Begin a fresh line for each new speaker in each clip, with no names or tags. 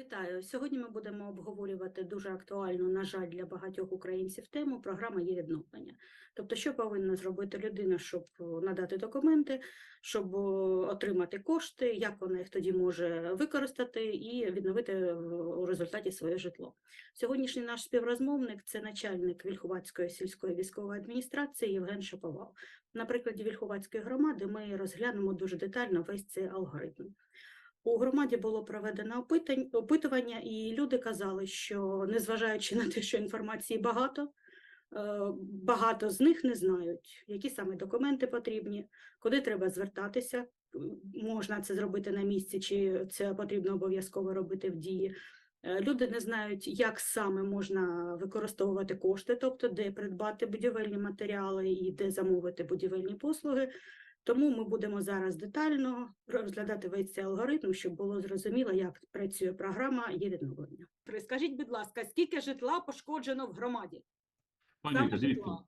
Вітаю. Сьогодні ми будемо обговорювати дуже актуальну, на жаль, для багатьох українців тему програма є відновлення. Тобто, що повинна зробити людина, щоб надати документи, щоб отримати кошти, як вона їх тоді може використати і відновити у результаті своє житло. Сьогоднішній наш співрозмовник це начальник Вільховацької сільської військової адміністрації Євген Шаповал. На прикладі Вільховацької громади ми розглянемо дуже детально весь цей алгоритм. У громаді було проведено опитування, і люди казали, що незважаючи на те, що інформації багато, е, багато з них не знають, які саме документи потрібні, куди треба звертатися. Можна це зробити на місці, чи це потрібно обов'язково робити в дії. Е, Люди не знають, як саме можна використовувати кошти, тобто де придбати будівельні матеріали і де замовити будівельні послуги. Тому ми будемо зараз детально розглядати весь цей алгоритм, щоб було зрозуміло, як працює програма є відновлення. Скажіть, будь ласка, скільки житла пошкоджено в громаді?
Пані
житла.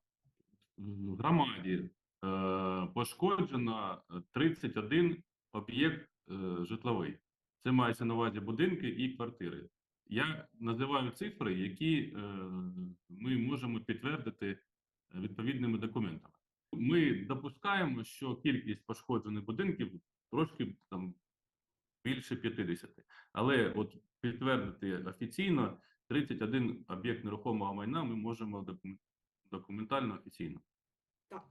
в громаді е, пошкоджено 31 об'єкт е, житловий. Це мається на увазі будинки і квартири. Я називаю цифри, які е, ми можемо підтвердити е, відповідними документами. Ми допускаємо, що кількість пошкоджених будинків трошки там більше 50. Але от підтвердити офіційно 31 об'єкт нерухомого майна ми можемо документально офіційно.
Так,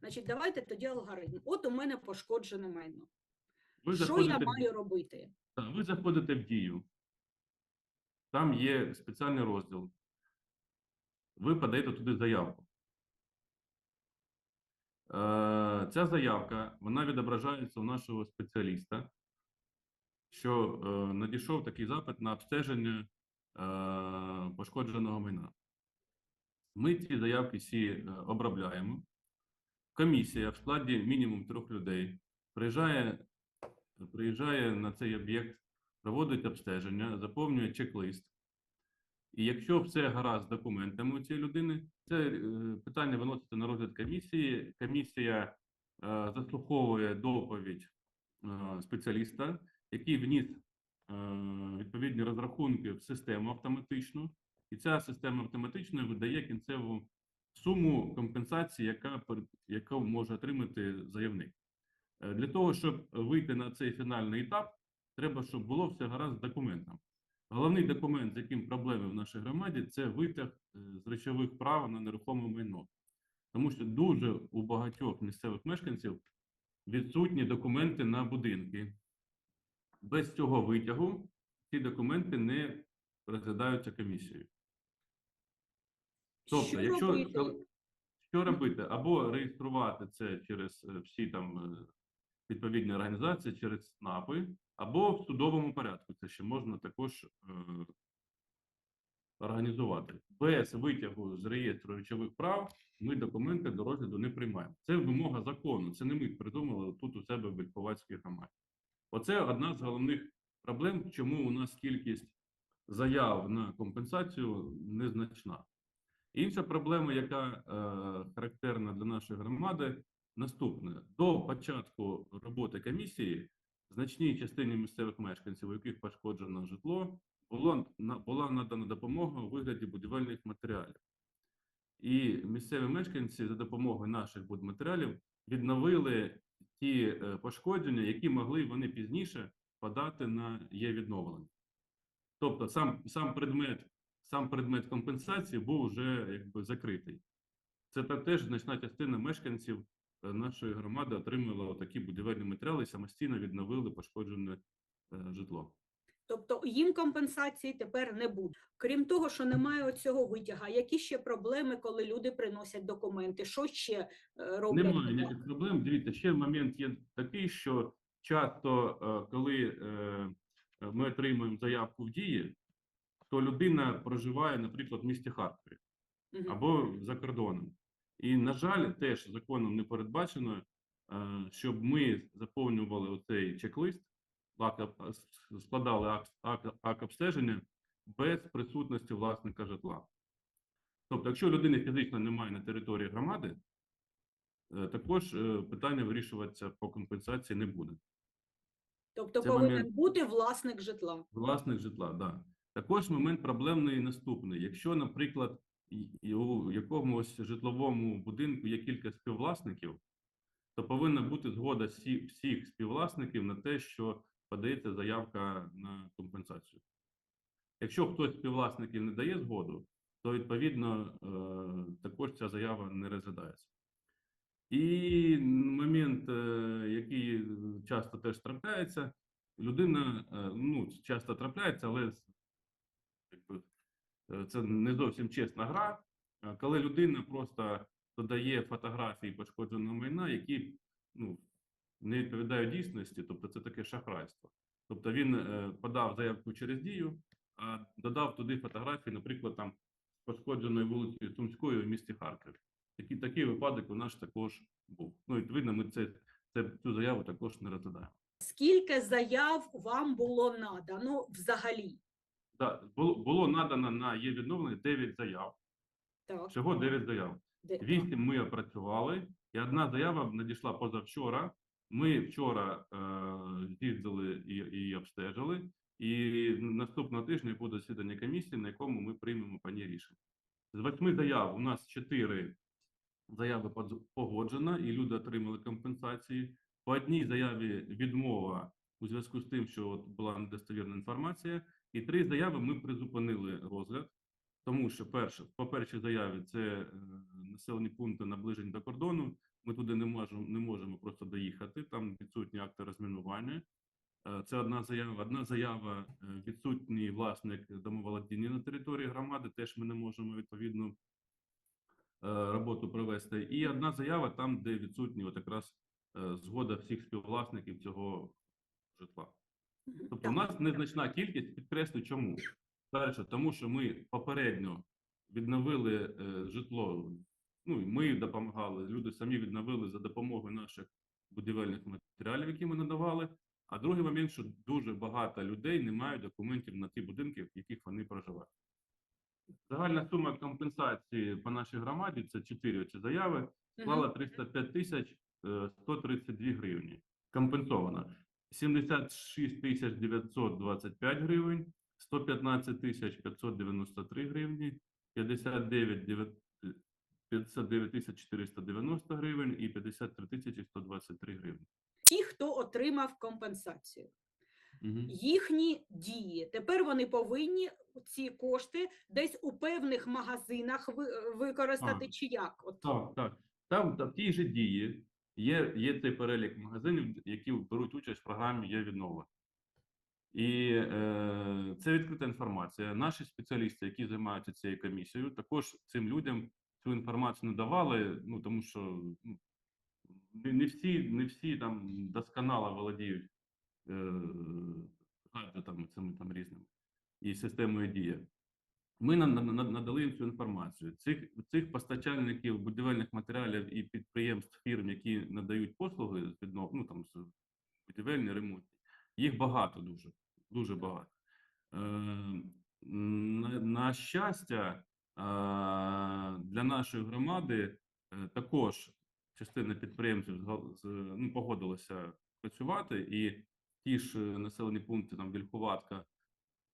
значить, давайте тоді алгоритм. От у мене пошкоджене майно.
Ви
Що я
заходите, в-
маю робити?
Так, ви заходите в дію. Там є спеціальний розділ. Ви подаєте туди заявку. Е, Ця заявка вона відображається у нашого спеціаліста, що е, надійшов такий запит на обстеження е, пошкодженого майна. Ми ці заявки всі обробляємо. Комісія в складі мінімум трьох людей приїжджає, приїжджає на цей об'єкт, проводить обстеження, заповнює чек-лист. І якщо все гаразд з документами у цієї людини, це е, питання виноситься на розгляд комісії. Комісія е, заслуховує доповідь е, спеціаліста, який вніс відповідні розрахунки в систему автоматичну, і ця система автоматично видає кінцеву суму компенсації, яка, яку може отримати заявник. Для того, щоб вийти на цей фінальний етап, треба, щоб було все гаразд з документом. Головний документ, з яким проблеми в нашій громаді, це витяг е, з речових прав на нерухоме майно. Тому що дуже у багатьох місцевих мешканців відсутні документи на будинки. Без цього витягу ці документи не розглядаються комісією. Тобто,
що
якщо
робити?
що робити? Або реєструвати це через е, всі там е, відповідні організації, через СНАПи, або в судовому порядку. Це ще можна також е, організувати. Без витягу з реєстру речових прав ми документи до розгляду не приймаємо. Це вимога закону. Це не ми придумали тут у себе в Вільховацькій громаді. Оце одна з головних проблем, чому у нас кількість заяв на компенсацію незначна. Інша проблема, яка е, характерна для нашої громади, наступне: до початку роботи комісії значній частині місцевих мешканців, у яких пошкоджено житло, було була надана допомога у вигляді будівельних матеріалів. І місцеві мешканці за допомогою наших будматеріалів відновили ті е, пошкодження, які могли вони пізніше подати на є відновлення. Тобто сам, сам предмет сам предмет компенсації був вже якби закритий. Це теж значна частина мешканців нашої громади отримала такі будівельні матеріали і самостійно відновили пошкоджене е, житло.
Тобто їм компенсації тепер не буде. Крім того, що немає цього витяга, які ще проблеми, коли люди приносять документи? Що ще е, роблять?
Немає ніяких проблем. Дивіться, ще момент є такий, що часто, е, коли е, ми отримуємо заявку в дії, то людина проживає, наприклад, в місті Харкові. Або за кордоном. І, на жаль, теж законом не передбачено, е, щоб ми заповнювали оцей чек-лист, с- складали акт, обстеження без присутності власника житла. Тобто, якщо людини фізично немає на території громади, е, також е, питання вирішуватися по компенсації не буде.
Тобто
Це
повинен
момент-
бути власник житла.
Власник житла, да. Також момент проблемний наступний. Якщо, наприклад, і- у якомусь житловому будинку є кілька співвласників, то повинна бути згода всі, всіх співвласників на те, що подається заявка на компенсацію. Якщо хтось з співвласників не дає згоду, то відповідно е, також ця заява не розглядається. І момент, е, який часто теж трапляється, людина, е, ну, часто трапляється, але якби, це не зовсім чесна гра, е, коли людина просто додає фотографії пошкодженого майна, які ну, не відповідають дійсності, тобто це таке шахрайство. Тобто він е, подав заявку через дію, а додав туди фотографії, наприклад, там пошкодженої вулиці Сумської в місті Харкові. Такий, такий випадок у нас також був. Ну, відповідно, ми це, це, цю заяву також не розглядаємо.
Скільки заяв вам було надано взагалі?
Да, було, було надано на є відновлення 9 заяв.
Так,
Всього 9 заяв.
де-
Вісім ми опрацювали, і одна заява надійшла позавчора. Ми вчора е, з'їздили і, і обстежили. І наступного тижня буде засідання комісії, на якому ми приймемо по ній рішення. З восьми заяв у нас чотири заяви подз- погоджено, і люди отримали компенсації. По одній заяві відмова у зв'язку з тим, що от була недостовірна інформація, і три заяви ми призупинили розгляд. Тому що перше, по першій заяві це е, населені пункти наближені до кордону. Ми туди не можемо не можемо просто доїхати. Там відсутні акти розмінування. Е, Це одна заява. Одна заява е, відсутній власник домоволодіння на території громади. Теж ми не можемо відповідну роботу провести. І одна заява там, де відсутні от якраз згода всіх співвласників цього житла. Тобто, у нас незначна кількість, підкреслю, чому. Перше, тому що ми попередньо відновили е, житло. Ну, ми допомагали, люди самі відновили за допомогою наших будівельних матеріалів, які ми надавали. А другий момент, що дуже багато людей не мають документів на ті будинки, в яких вони проживають. Загальна сума компенсації по нашій громаді це чотири ці заяви склала 305 тисяч е, 132 гривні. Компенсовано 76 тисяч 925 гривень, 115 тисяч 593 гривні, 59 дев'ят- 59 тисяч 490 гривень і 53 тисячі 123 гривні.
Ті, хто отримав компенсацію. Їхні дії. Тепер вони повинні ці кошти десь у певних магазинах використати
А.
чи як? От
Так, так. Там та в тій же дії є, є цей перелік магазинів, які беруть участь в програмі є відновлення. І е, це відкрита інформація. Наші спеціалісти, які займаються цією комісією, також цим людям цю інформацію не давали, ну тому що ну, не, всі, не всі там досконало володіють е, гаджетами цими там різними і системою дії. Ми на- на- на- надали їм цю інформацію. Цих, цих постачальників будівельних матеріалів і підприємств фірм, які надають послуги з віднов, ну там будівельні, ремонтні, їх багато дуже, дуже багато. Е, на, на щастя, е, для нашої громади е, також частина підприємців з, ну, погодилася працювати, і ті ж населені пункти, там Вільховатка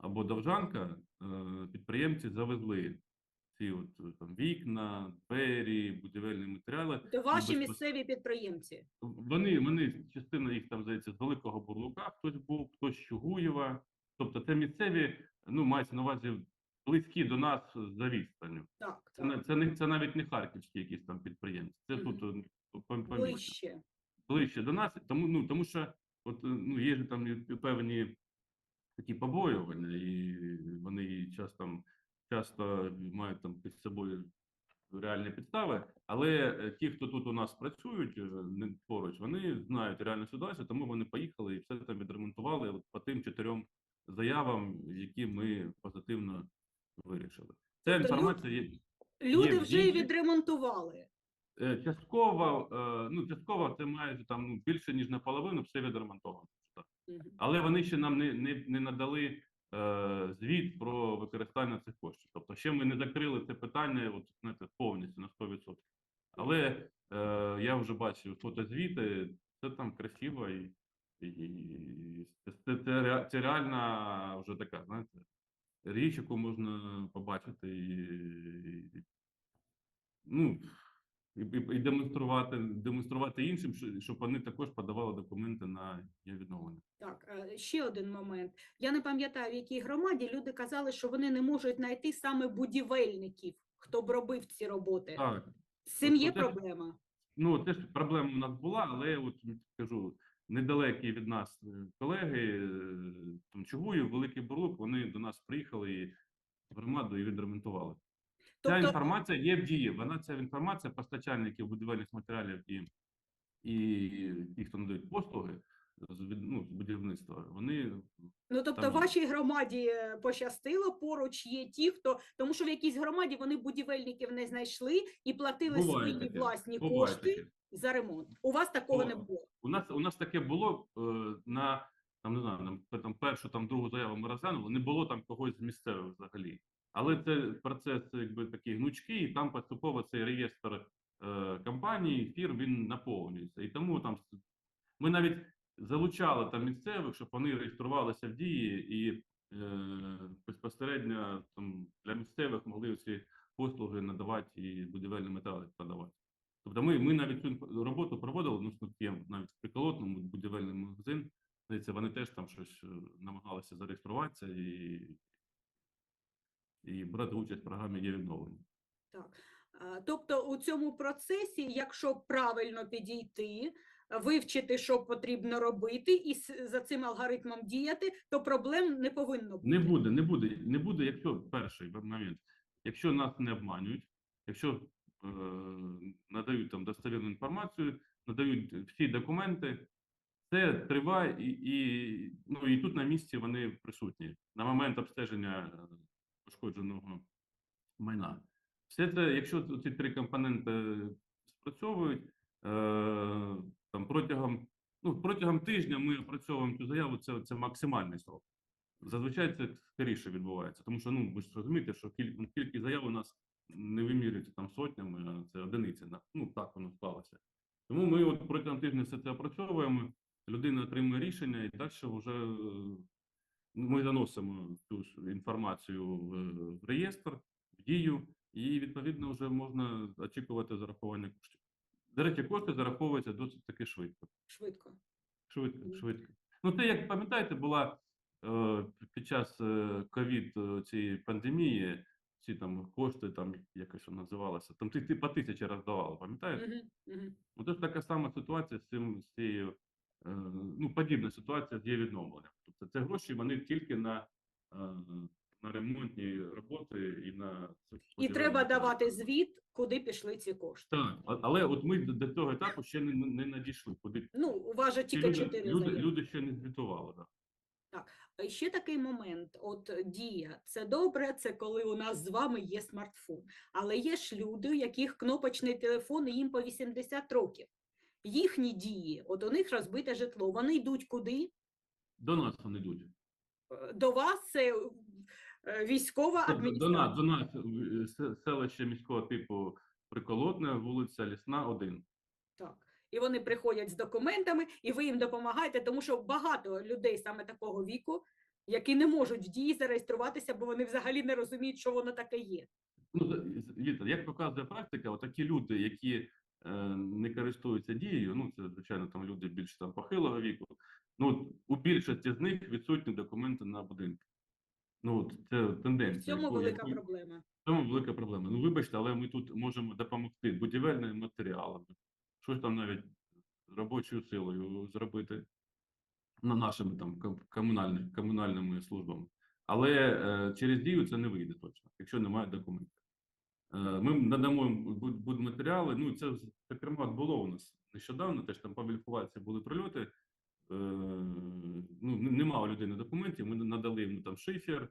або Довжанка, е, підприємці завезли ці от е, там вікна, двері, будівельні матеріали.
то ваші
безпос-
місцеві підприємці.
Вони, вони частина їх там здається з Великого Бурлука, хтось був, хтось з Чугуєва. Тобто це місцеві, ну мається на увазі близькі до нас за відстанню.
Так,
Це,
так.
це не це навіть не харківські якісь там підприємці. Це
Мгм.
тут е, по- по- поміж
ближче.
ближче до нас, тому ну тому що от ну є ж там певні такі побоювання, і вони часто часто мають там під собою реальні підстави. Але е, ті, хто тут у нас працюють е, не поруч, вони знають реальну ситуацію, тому вони поїхали і все там відремонтували от по тим чотирьом заявам, які ми позитивно вирішили. Ця
Тобто
інформація є.
Люди
в
вже і відремонтували.
Е, Частково, ну частково це майже там ну, більше ніж наполовину все відремонтовано. Але вони ще нам не, не, не надали е, звіт про використання цих коштів. Тобто ще ми не закрили це питання от, знаєте, повністю на 100%. Але е, я вже бачив фотозвіти, це там красиво і, І, і це, це, це, це реальна вже така, знаєте, річ, яку можна побачити і, і- ну, і, і, демонструвати, демонструвати іншим, щоб вони також подавали документи на відновлення.
Так, е, ще один момент. Я не пам'ятаю, в якій громаді люди казали, що вони не можуть знайти саме будівельників, хто б робив ці роботи.
Так,
З цим є проблема.
ну теж проблема у нас була, але от кажу, недалекі від нас е, колеги, е, там Чугуїв, Великий Бурлук, вони до нас приїхали і громаду і відремонтували. Ця
Тобто,
інформація є в дії. Вона ця інформація постачальників будівельних матеріалів і, і ті, хто надають послуги з ну, будівництва, вони
ну тобто,
там
вашій громаді е, пощастило, поруч є ті, хто тому, що в якійсь громаді вони будівельників не знайшли і платили
Буває
свої
таке,
власні
буває
кошти
таке.
за ремонт. У вас такого не було.
У нас у нас таке було е, на там не знаю, там, там першу там другу заяву ми розглянули, не було там когось з місцевих взагалі. Але це процес якби такий гнучкий, і там поступово цей реєстр е, компаній, фірм він наповнюється. І тому там ми навіть залучали там місцевих, щоб вони реєструвалися в дії і е, безпосередньо там для місцевих могли ці послуги надавати і будівельні матеріали подавати. Тобто ми, ми навіть цю роботу проводили, ну, є навіть в приколотному будівельний магазин. Здається, вони теж там щось е, намагалися зареєструватися і, і брати участь в програмі є відновлення.
Так. Тобто у цьому процесі, якщо правильно підійти, вивчити, що потрібно робити, і за цим алгоритмом діяти, то проблем не повинно бути.
Не буде, не буде, не буде, якщо перший момент, якщо нас не обманюють, якщо е, надають там достовірну інформацію, надають всі документи, це триває і, і, ну, і тут на місці вони присутні на момент обстеження е, пошкодженого майна. Все це, якщо ці три компоненти спрацьовують, е, там протягом, ну, протягом тижня ми опрацьовуємо цю заяву, це, це максимальний срок. Зазвичай це скоріше відбувається, тому що ну ви ж розумієте, що ну, кількість заяв у нас не вимірюється там сотнями, а це одиниці. Ну так воно склалося. Тому ми от протягом тижня все це опрацьовуємо. Людина отримує рішення, і далі вже е, ми заносимо цю інформацію в, реєстр, в дію, і відповідно вже можна очікувати зарахування коштів. До речі, кошти зараховуються досить таки швидко.
Швидко.
Швидко, швидко. Ну, це, як пам'ятаєте, була е, під час е, ковід е, цієї пандемії, ці там кошти, там якось називалося, там ти, ти по тисячі роздавали, пам'ятаєте?
Угу, угу.
Ну, це ж така сама ситуація з цим, з цією, е, ну, подібна ситуація з є відновленням. Тобто це гроші, вони тільки на, е, на ремонтні роботи і на...
І треба давати звіт, куди пішли ці кошти.
Так, але от ми до цього етапу ще не, не надійшли, куди
Ну, у вас же тільки чотири
люди, люди ще не звітували. Да.
А Ще такий момент: от дія, це добре, це коли у нас з вами є смартфон. Але є ж люди, у яких кнопочний телефон, їм по 80 років. Їхні дії, от у них розбите житло, вони йдуть куди?
До нас вони йдуть.
Е, До вас це е, військова
До, до нас,
адміністрація.
до нас е, селище міського типу Приколотне, вулиця Лісна, 1.
Так. І вони приходять з документами, і ви їм допомагаєте, тому що багато людей саме такого віку, які не можуть в дії зареєструватися, бо вони взагалі не розуміють, що воно таке є.
Ну, як показує практика, отакі люди, які не користуються дією, ну це звичайно там люди більш там похилого віку. Ну у більшості з них відсутні документи на будинки. Ну от це
В цьому велика
яку-
проблема.
В цьому велика проблема. Ну, вибачте, але ми тут можемо допомогти будівельними матеріалами, щось там навіть робочою силою зробити на нашими там комунальними, комунальними службами. Але е, через дію це не вийде точно, якщо немає документів. Е, ми надамо їм буд- будматеріали. Ну, це зокрема було у нас нещодавно, теж там вільфувації були прильоти. Е, ну, н- нема у людини документів, ми надали йому там шифер,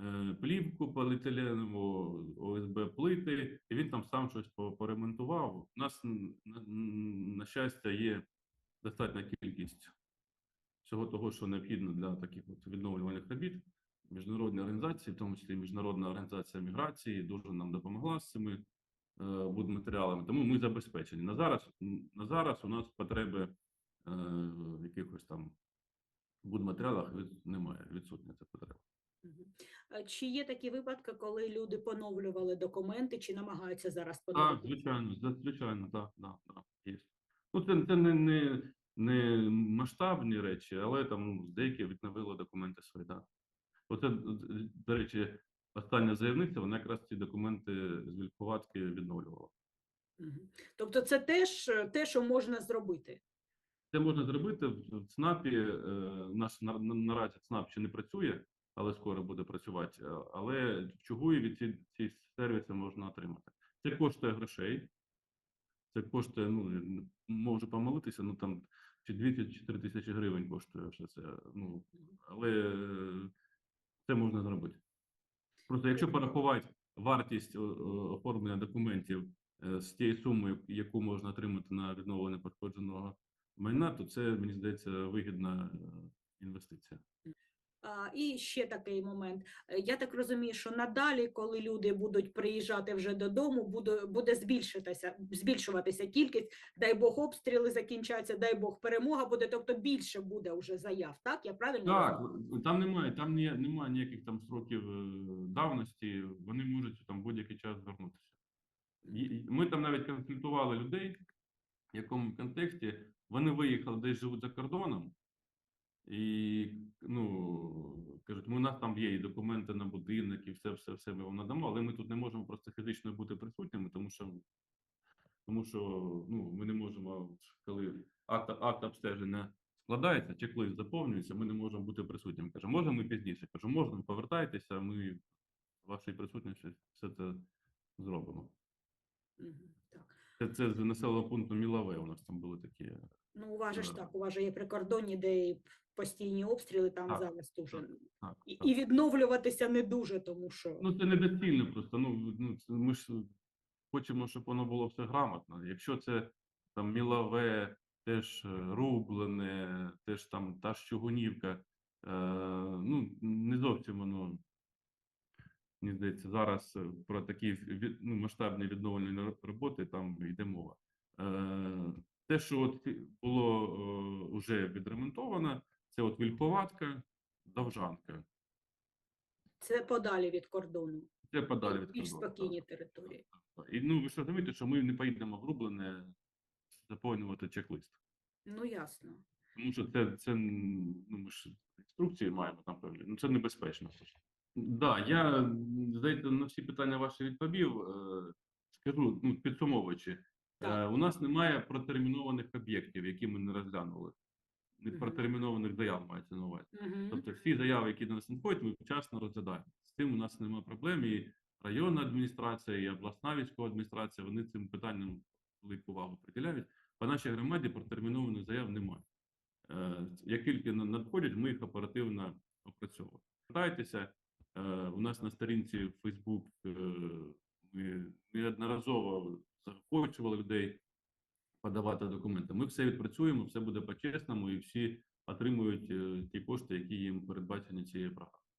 е, плівку поліетиленову, ОСБ плити, і він там сам щось поремонтував. У нас, на, на щастя, є достатня кількість всього того, що необхідно для таких от відновлювальних робіт. Міжнародні організації, в тому числі Міжнародна організація міграції, дуже нам допомогла з цими е, будматеріалами. Тому ми забезпечені. На зараз, на зараз у нас потреби е, якихось там будматеріалах від- немає, відсутня ця потреба.
Чи є такі випадки, коли люди поновлювали документи, чи намагаються зараз
Так, звичайно, звичайно, так, так, так, є. Ну, це, це не, не, не масштабні речі, але там ну, деякі відновили документи свої, так. Оце, до речі, остання заявниця, вона якраз ці документи з Вільховатки відновлювала.
Тобто це теж те, що можна зробити.
Це можна зробити в ЦНАПі. е, У нас на, на- наразі ЦНАП ще не працює, але скоро буде працювати. е, Але чугуї від ці, ці сервіси можна отримати. Це коштує грошей. Це коштує, ну можу помилитися, ну там чи 2 чи 3 тисячі гривень коштує все це. Ну але е, це можна зробити. Просто якщо порахувати вартість о- о- оформлення документів е, з тією сумою, яку можна отримати на відновлення пошкодженого майна, то це, мені здається, вигідна е, інвестиція.
І ще такий момент. Е, Я так розумію, що надалі, коли люди будуть приїжджати вже додому, буде, буде збільшитися, збільшуватися кількість, дай Бог, обстріли закінчаться, дай Бог, перемога буде, тобто більше буде вже заяв, так? Я правильно
Так,
розумію?
там немає, там ні, немає ніяких там сроків е, давності, вони можуть там будь-який час звернутися. Ми там навіть консультували людей, в якому контексті вони виїхали, десь живуть за кордоном, і ну кажуть, у нас там є і документи на будинок, і все, все, все ми вам надамо, але ми тут не можемо просто фізично бути присутніми, тому що тому що ну, ми не можемо, коли акт, акт обстеження складається, чек-лист заповнюється, ми не можемо бути присутніми. Каже, можемо ми пізніше. Кажу, можна, повертайтеся, ми вашій присутності все це зробимо.
Так.
Це, це з населеного пункту Мілаве. У нас там були такі.
Ну, у вас ж так, у вас же є прикордонні, де і постійні обстріли, там
Так,
зараз дуже.
Так,
І,
так.
і відновлюватися не дуже, тому що.
Ну, це недоцільно просто. Ну, ну це- ми ж хочемо, щоб воно було все грамотно. Якщо це там Мілаве, теж е, Рублене, теж там та ж Чугунівка, е, ну, не зовсім воно, мені здається, зараз е, про такі ну, масштабні відновлені ро- роботи там йде мова. Е, те, що от фі- було вже відремонтовано, це от Вільховатка, Довжанка.
Це подалі від кордону,
Це подалі від
більш
кордону, так.
території.
І ну ви ж розумієте, що ми не поїдемо в Рублене заповнювати чек-лист.
Ну, ясно.
Тому що це, це ну, ми ж інструкції маємо там певні. Ну це небезпечно. Да, я здається, на всі питання ваші відповів. Е, Скажу, ну, підсумовуючи,
Так.
е, у нас немає протермінованих об'єктів, які ми не розглянули. Не протермінованих заяв мається на увазі. Тобто всі заяви, які до нас надходять, ми вчасно розглядаємо. З цим у нас немає проблем. І районна адміністрація, і обласна військова адміністрація, вони цим питанням велику увагу приділяють. По нашій громаді протермінованих заяв немає. Е, Як тільки надходять, ми їх оперативно опрацьовуємо. Звертайтеся, е, у нас на сторінці в е, ми неодноразово заохочували людей подавати документи. Ми все відпрацюємо, все буде по-чесному, і всі отримують е, ті кошти, які їм передбачені цією програмою.